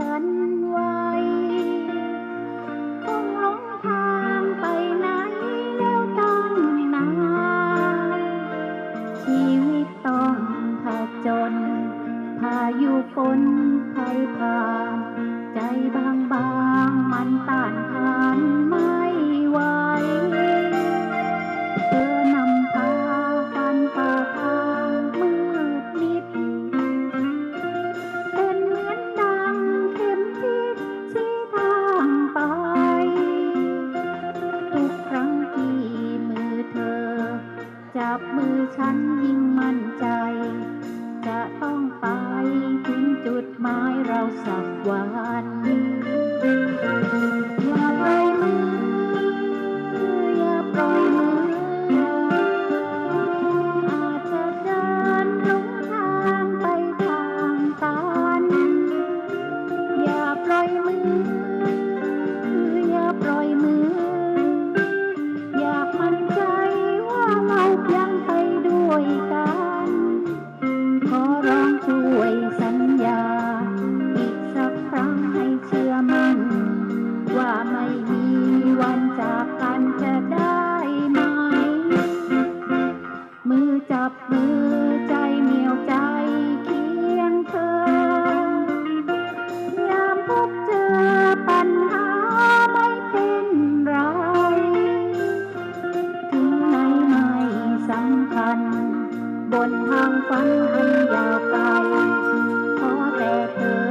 ฝนไว้คงหลงทางไปไหนแล้วตั้งนาชีวิตต้องผจญพายุฝนไทยผ่านใจบางบางมันตัน จับมือฉันยิ่งมั่นใจ จะต้องไปถึงจุดหมายเราสักวัน นทางฝันอันยาวไกลขอแต่เธอ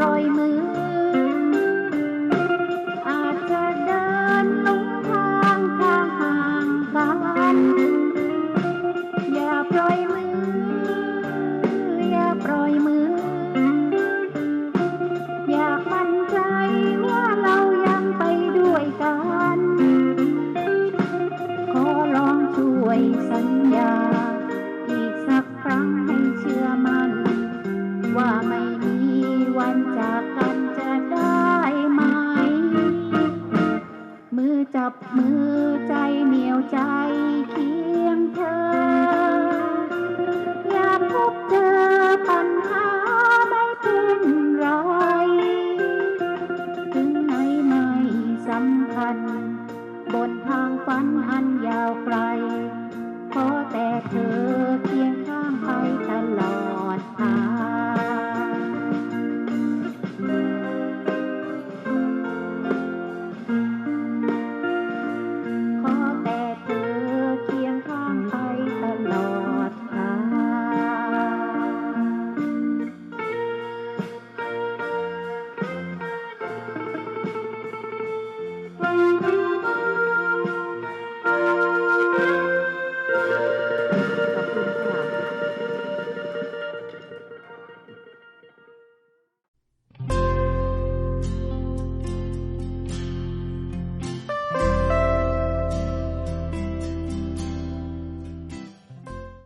รอยมือ อาจจะเดินลงทางทางห่างกัน อย่าปล่อยมือ อย่าปล่อยมือ อยากมั่นใจว่าเรายังไปด้วยกัน ขอลองช่วยสัญญา อีกสักครั้งให้เชื่อมั่นว่าไม่ มือใจเหนียวใจคิด